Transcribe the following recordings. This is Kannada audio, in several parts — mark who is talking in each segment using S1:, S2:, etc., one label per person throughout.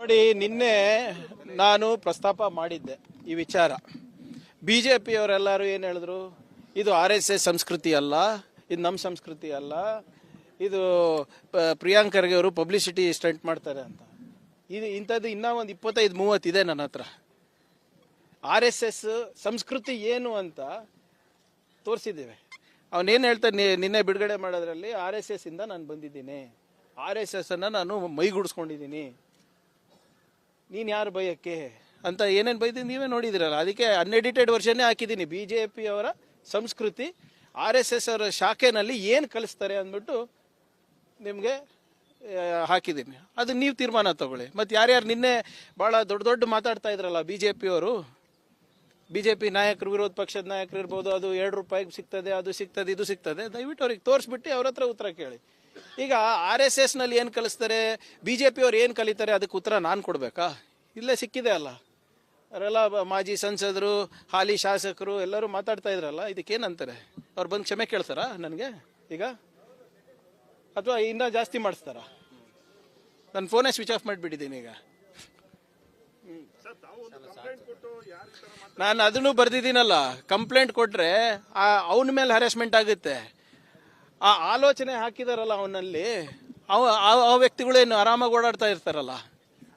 S1: ನೋಡಿ, ನಿನ್ನೆ ನಾನು ಪ್ರಸ್ತಾಪ ಮಾಡಿದ್ದೆ ಈ ವಿಚಾರ. ಬಿ ಜೆ ಪಿಯವರೆಲ್ಲರೂ ಏನು ಹೇಳಿದ್ರು? ಇದು ಆರ್ ಎಸ್ ಎಸ್ ಸಂಸ್ಕೃತಿ ಅಲ್ಲ, ಇದು ನಮ್ಮ ಸಂಸ್ಕೃತಿ ಅಲ್ಲ, ಇದು ಪ್ರಿಯಾಂಕ್ ಖರ್ಗೆ ಅವರು ಪಬ್ಲಿಸಿಟಿ ಸ್ಟಂಟ್ ಮಾಡ್ತಾರೆ ಅಂತ. ಇದು ಇಂಥದ್ದು ಇನ್ನೂ ಒಂದು ಇಪ್ಪತ್ತೈದು ಮೂವತ್ತಿದೆ ನನ್ನ ಹತ್ರ. ಆರ್ ಎಸ್ ಎಸ್ ಸಂಸ್ಕೃತಿ ಏನು ಅಂತ ತೋರಿಸಿದ್ದೇವೆ. ಅವನೇನು ಹೇಳ್ತಾನೆ ನಿನ್ನೆ ಬಿಡುಗಡೆ ಮಾಡೋದ್ರಲ್ಲಿ ಆರ್ ಎಸ್ ಎಸ್ ಇಂದ ನಾನು ಬಂದಿದ್ದೀನಿ. ಆರ್ ಎಸ್ ಎಸ್ ಅನ್ನ ನಾನು ಮೈಗೂಡಿಸ್ಕೊಂಡಿದ್ದೀನಿ. ನೀನು ಯಾರು ಭಯಕ್ಕೆ ಅಂತ ಏನೇನು ಬೈದಿ ನೀವೇ ನೋಡಿದಿರಲ್ಲ. ಅದಕ್ಕೆ ಅನ್ಎಡಿಟೆಡ್ ವರ್ಷನ್ನೇ ಹಾಕಿದ್ದೀನಿ. ಬಿ ಜೆ ಸಂಸ್ಕೃತಿ ಆರ್ ಎಸ್ ಎಸ್ ಅವರ ಶಾಖೆನಲ್ಲಿ ಏನು ಕಲಿಸ್ತಾರೆ ಅಂದ್ಬಿಟ್ಟು ನಿಮಗೆ ಹಾಕಿದ್ದೀನಿ. ಅದು ನೀವು ತೀರ್ಮಾನ ತಗೊಳ್ಳಿ. ಮತ್ತು ಯಾರ್ಯಾರು ನಿನ್ನೆ ಭಾಳ ದೊಡ್ಡ ದೊಡ್ಡ ಮಾತಾಡ್ತಾ ಇದ್ರಲ್ಲ ಬಿ ಜೆ ಪಿಯವರು ನಾಯಕರು, ವಿರೋಧ ಪಕ್ಷದ ನಾಯಕರು ಇರ್ಬೋದು, ಅದು ಎರಡು ರೂಪಾಯಿಗೆ ಸಿಗ್ತದೆ, ಅದು ಸಿಗ್ತದೆ, ಇದು ಸಿಗ್ತದೆ. ದಯವಿಟ್ಟು ಅವ್ರಿಗೆ ತೋರಿಸ್ಬಿಟ್ಟು ಅವ್ರ ಹತ್ರ ಉತ್ತರ ಕೇಳಿ. ಈಗ ಆರ್ ಎಸ್ ಎಸ್ನಲ್ಲಿ ಏನು ಕಲಿಸ್ತಾರೆ? ಬಿ ಜೆ ಪಿಯವ್ರು ಏನು ಕಲಿತಾರೆ? ಅದಕ್ಕೆ ಉತ್ತರ ನಾನು ಕೊಡಬೇಕಾ? ಇಲ್ಲೇ ಸಿಕ್ಕಿದೆ ಅಲ್ಲ. ಅವರೆಲ್ಲ ಮಾಜಿ ಸಂಸದರು, ಹಾಲಿ ಶಾಸಕರು ಎಲ್ಲರೂ ಮಾತಾಡ್ತಾ ಇದ್ರಲ್ಲ ಇದಕ್ಕೇನಂತಾರೆ ಅವ್ರು ಬಂದು ಕ್ಷಮೆ ಕೇಳ್ತಾರಾ ನನಗೆ? ಈಗ? ಅಥವಾ ಇನ್ನೂ ಜಾಸ್ತಿ ಮಾಡಿಸ್ತಾರಾ? ನನ್ನ ಫೋನೇ ಸ್ವಿಚ್ ಆಫ್ ಮಾಡಿಬಿಟ್ಟಿದ್ದೀನಿ ಈಗ. ನಾನು ಅದನ್ನು ಬರ್ದಿದ್ದೀನಲ್ಲ. ಕಂಪ್ಲೇಂಟ್ ಕೊಟ್ರೆ, ಆ, ಅವನ ಮೇಲೆ ಹರಾಸ್ಮೆಂಟ್ ಆಗುತ್ತೆ. ಆ ಆಲೋಚನೆ ಹಾಕಿದಾರಲ್ಲ ಅವನಲ್ಲಿ, ಅವ ಆ- ವ್ಯಕ್ತಿಗಳೇನು ಆರಾಮಾಗಿ ಓಡಾಡ್ತಾ ಇರ್ತಾರಲ್ಲ?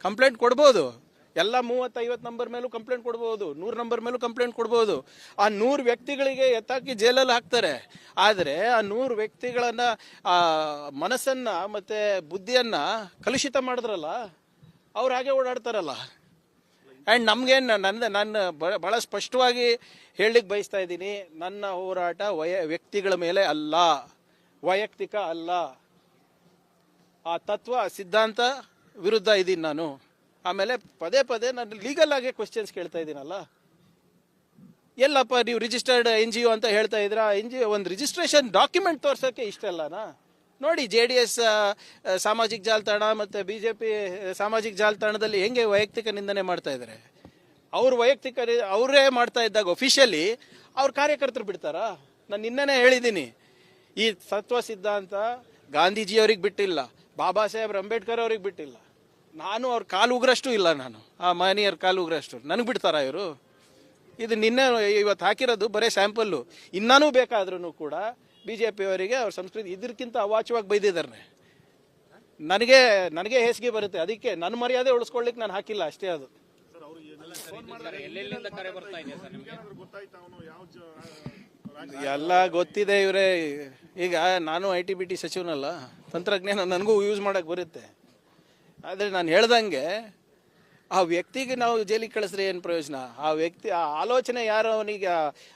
S1: ಕಂಪ್ಲೇಂಟ್ ಕೊಡ್ಬೋದು. ಎಲ್ಲ ಮೂವತ್ತೈವತ್ತು ನಂಬರ್ ಮೇಲೂ ಕಂಪ್ಲೇಂಟ್ ಕೊಡ್ಬೋದು. ನೂರು ನಂಬರ್ ಮೇಲೂ ಕಂಪ್ಲೇಂಟ್ ಕೊಡ್ಬೋದು. ಆ ನೂರು ವ್ಯಕ್ತಿಗಳಿಗೆ ಎತ್ತಾಕಿ ಜೈಲಲ್ಲಿ ಹಾಕ್ತಾರೆ. ಆದರೆ ಆ ನೂರು ವ್ಯಕ್ತಿಗಳನ್ನ, ಆ ಮನಸ್ಸನ್ನ ಮತ್ತೆ ಬುದ್ಧಿಯನ್ನ ಕಲುಷಿತ ಮಾಡಿದ್ರಲ್ಲ, ಅವ್ರು ಹಾಗೆ ಓಡಾಡ್ತಾರಲ್ಲ. ಆ್ಯಂಡ್ ನಮಗೇನು ನನ್ನ ಬ- ಬಹಳ ಸ್ಪಷ್ಟವಾಗಿ ಹೇಳಲಿಕ್ಕೆ ಬಯಸ್ತಾ ಇದ್ದೀನಿ. ನನ್ನ ಹೋರಾಟ ವಯ ವ್ಯಕ್ತಿಗಳ ಮೇಲೆ ಅಲ್ಲ. ವೈಯಕ್ತಿಕ ಅಲ್ಲ. ಆ ತತ್ವ, ಸಿದ್ಧಾಂತ ವಿರುದ್ಧ ಇದ್ದೀನಿ ನಾನು. ಆಮೇಲೆ ಪದೇ ಪದೇ ನಾನು ಲೀಗಲ್ ಆಗಿ ಕ್ವಶನ್ಸ್ ಕೇಳ್ತಾ ಇದ್ದೀನಲ್ಲ. ಎಲ್ಲಪ್ಪ, ನೀವು ರಿಜಿಸ್ಟರ್ಡ್ ಎನ್ ಜಿ ಒ ಅಂತ ಹೇಳ್ತಾ ಇದ್ರ ಎನ್ ಜಿ ಒಂದು ರಿಜಿಸ್ಟ್ರೇಷನ್ ಡಾಕ್ಯುಮೆಂಟ್ ತೋರ್ಸೋಕ್ಕೆ ಇಷ್ಟ ಅಲ್ಲನಾ ನೋಡಿ ಜೆ ಡಿ ಎಸ್ ಸಾಮಾಜಿಕ ಜಾಲತಾಣ ಮತ್ತು ಬಿ ಜೆ ಪಿ ಸಾಮಾಜಿಕ ಜಾಲತಾಣದಲ್ಲಿ ಹೆಂಗೆ ವೈಯಕ್ತಿಕ ನಿಂದನೆ ಮಾಡ್ತಾ ಇದ್ದಾರೆ? ಅವ್ರ ವೈಯಕ್ತಿಕ ಅವರೇ ಮಾಡ್ತಾ ಇದ್ದಾಗ ಒಫಿಷಿಯಲಿ ಅವ್ರ ಕಾರ್ಯಕರ್ತರು ಬಿಡ್ತಾರಾ? ನಾನು ನಿನ್ನೆ ಹೇಳಿದ್ದೀನಿ. ಈ ತತ್ವ ಸಿದ್ಧಾಂತ ಗಾಂಧೀಜಿಯವ್ರಿಗೆ ಬಿಟ್ಟಿಲ್ಲ ಬಾಬಾ ಸಾಹೇಬ್ ಅಂಬೇಡ್ಕರ್ ಅವ್ರಿಗೆ ಬಿಟ್ಟಿಲ್ಲ. ನಾನು ಅವ್ರ ಕಾಲು ಉಗ್ರಷ್ಟು ಇಲ್ಲ ನಾನು. ಆ ಮಹನೀಯರ ಕಾಲು ಉಗ್ರಷ್ಟು. ನನಗೆ ಬಿಡ್ತಾರ ಇವರು? ಇದು ನಿನ್ನೆ ಇವತ್ತು ಹಾಕಿರೋದು ಬರೀ ಸ್ಯಾಂಪಲ್ಲು. ಇನ್ನೂ ಬೇಕಾದ್ರೂ ಕೂಡ ಬಿ ಜೆ ಪಿಯವರಿಗೆ ಅವ್ರ ಸಂಸ್ಕೃತಿ ಇದಕ್ಕಿಂತ ಅವಾಚವಾಗಿ ಬೈದಿದ್ದಾರೆ ನನಗೆ ನನಗೆ ಹೇಸಿಗೆ ಬರುತ್ತೆ. ಅದಕ್ಕೆ ನನ್ನ ಮರ್ಯಾದೆ ಉಳಿಸ್ಕೊಳ್ಳಿಕ್ಕೆ ನಾನು ಹಾಕಿಲ್ಲ ಅಷ್ಟೇ ಅದು. ಎಲ್ಲ ಗೊತ್ತಿದೆ ಇವರೇ. ಈಗ ನಾನು ಐ ಟಿ ಬಿ ಟಿ ಸಚಿವನಲ್ಲ ತಂತ್ರಜ್ಞಾನ ನನಗೂ ಯೂಸ್ ಮಾಡಕ್ಕೆ ಬರುತ್ತೆ. ಆದರೆ ನಾನು ಹೇಳ್ದಂಗೆ ಆ ವ್ಯಕ್ತಿಗೆ ನಾವು ಜೈಲಿಗೆ ಕಳಿಸ್ರೆ ಏನು ಪ್ರಯೋಜನ? ಆ ವ್ಯಕ್ತಿ ಆ ಆಲೋಚನೆ ಯಾರು ಅವನಿಗೆ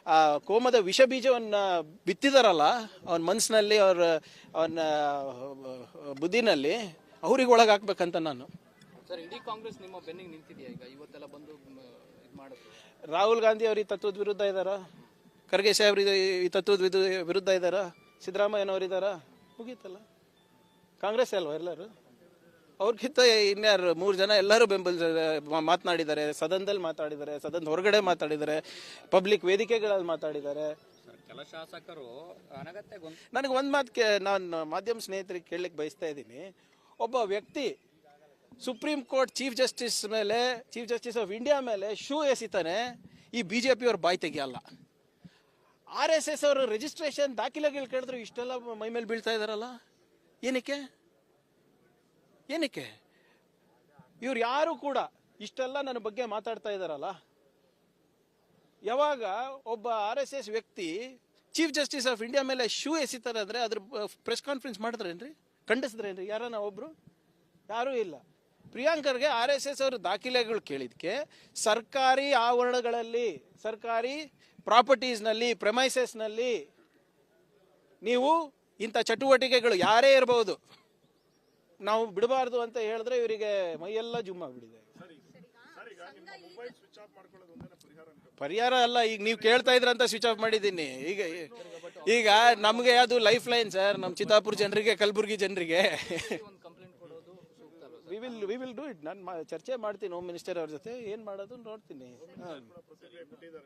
S1: ಆ- ಕೋಮದ ವಿಷ ಬೀಜವನ್ನು ಬಿತ್ತಿದಾರಲ್ಲ ಅವನ ಮನಸ್ಸಿನಲ್ಲಿ ಅವ್ರ ಅವನ ಬುದ್ಧಿನಲ್ಲಿ ಅವ್ರಿಗೆ ಒಳಗೆ ಹಾಕ್ಬೇಕಂತ ನಾನು.
S2: ಸರ್ ಇಡೀ ಕಾಂಗ್ರೆಸ್ ನಿಮ್ಮ ಬೆನ್ನಿಗೆ ನಿಂತಿದೆಯಾ ಈಗ? ಇವತ್ತೆಲ್ಲ ಬಂದು
S1: ರಾಹುಲ್ ಗಾಂಧಿ ಅವ್ರಿಗೆ ಈ ತತ್ವದ ವಿರುದ್ಧ ಇದ್ದಾರಾ ಖರ್ಗೆ ಸಾಹೇಬ್ರು ಇದು- ಈ ತತ್ವದ ವಿರು- ವಿರುದ್ಧ ಇದ್ದಾರಾ? ಸಿದ್ದರಾಮಯ್ಯನವರು ಇದ್ದಾರಾ? ಮುಗೀತಲ್ಲ. ಕಾಂಗ್ರೆಸ್ ಅಲ್ವಾ ಎಲ್ಲರೂ? ಅವ್ರಿಗಿಂತ ಇನ್ಯಾರು ಮೂರು ಜನ ಎಲ್ಲರೂ ಬೆಂಬಲ ಮಾತನಾಡಿದ್ದಾರೆ. ಸದನದಲ್ಲಿ ಮಾತಾಡಿದ್ದಾರೆ ಸದನದ ಹೊರಗಡೆ ಮಾತಾಡಿದ್ದಾರೆ ಪಬ್ಲಿಕ್ ವೇದಿಕೆಗಳಲ್ಲಿ ಮಾತಾಡಿದ್ದಾರೆ
S2: ಕೆಲ ಶಾಸಕರು
S1: ನನಗೆ ಒಂದು ಮಾತು ಕೇ ನಾನು ಮಾಧ್ಯಮ ಸ್ನೇಹಿತರಿಗೆ ಕೇಳಲಿಕ್ಕೆ ಬಯಸ್ತಾ ಇದ್ದೀನಿ. ಒಬ್ಬ ವ್ಯಕ್ತಿ ಸುಪ್ರೀಂ ಕೋರ್ಟ್ ಚೀಫ್ ಜಸ್ಟಿಸ್ ಮೇಲೆ ಚೀಫ್ ಜಸ್ಟಿಸ್ ಆಫ್ ಇಂಡಿಯಾ ಮೇಲೆ ಶೂ ಎಸಿತಾನೆ ಈ ಬಿ ಜೆ ಪಿಯವ್ರ ಬಾಯಿ ತೆಗಿಯಲ್ಲ. ಆರ್ ಎಸ್ ಎಸ್ ಅವರು ರಿಜಿಸ್ಟ್ರೇಷನ್ ದಾಖಲೆಗಳು ಕೇಳಿದ್ರು, ಇಷ್ಟೆಲ್ಲ ಮೈ ಮೇಲೆ ಬೀಳ್ತಾ ಇದಾರಲ್ಲ ಏನಕ್ಕೆ? ಏನಕ್ಕೆ? ಇವ್ರು ಯಾರು ಕೂಡ ಇಷ್ಟೆಲ್ಲ ನನ್ನ ಬಗ್ಗೆ ಮಾತಾಡ್ತಾ ಇದ್ದಾರಲ್ಲ? ಯಾವಾಗ ಒಬ್ಬ ಆರ್ ಎಸ್ ಎಸ್ ವ್ಯಕ್ತಿ ಚೀಫ್ ಜಸ್ಟಿಸ್ ಆಫ್ ಇಂಡಿಯಾ ಮೇಲೆ ಶೂ ಎಸಿತಾರೆ ಅಂದರೆ ಅದ್ರ ಪ್ರೆಸ್ ಕಾನ್ಫರೆನ್ಸ್ ಮಾಡಿದ್ರೇನ್ರಿ ಖಂಡಿಸಿದ್ರೇನ್ರಿ ಯಾರನ್ನ? ಒಬ್ರು? ಯಾರೂ ಇಲ್ಲ. ಪ್ರಿಯಾಂಕರ್ಗೆ ಆರ್ ಎಸ್ ಎಸ್ ಅವರು ದಾಖಲೆಗಳು ಕೇಳಿದ್ಕೆ ಸರ್ಕಾರಿ ಆವರಣಗಳಲ್ಲಿ, ಸರ್ಕಾರಿ ಪ್ರಾಪರ್ಟೀಸ್ನಲ್ಲಿ ಪ್ರಮೈಸಸ್ನಲ್ಲಿ ನೀವು ಇಂಥ ಚಟುವಟಿಕೆಗಳು ಯಾರೇ ಇರಬಹುದು ನಾವು ಬಿಡಬಾರ್ದು ಅಂತ ಹೇಳಿದ್ರೆ ಇವರಿಗೆ ಮೈಯೆಲ್ಲ ಜುಮ್ ಆಗ್ಬಿಟ್ಟಿದೆ. ಪರಿಹಾರ ಅಲ್ಲ, ಈಗ ನೀವು ಕೇಳ್ತಾ ಇದ್ರಂತ ಸ್ವಿಚ್ ಆಫ್ ಮಾಡಿದ್ದೀನಿ. ಈಗ ಈಗ ನಮಗೆ ಅದು ಲೈಫ್ ಲೈನ್ ಸರ್ ನಮ್ಮ ಚಿತ್ತಾಪುರ ಜನರಿಗೆ, ಕಲಬುರ್ಗಿ ಜನರಿಗೆ. We will we will do it ನಾನು ಚರ್ಚೆ ಮಾಡ್ತೀನಿ ಹೋಮ್ ಮಿನಿಸ್ಟರ್ ಅವ್ರ ಜೊತೆ, ಏನು ಮಾಡೋದು ನೋಡ್ತೀನಿ.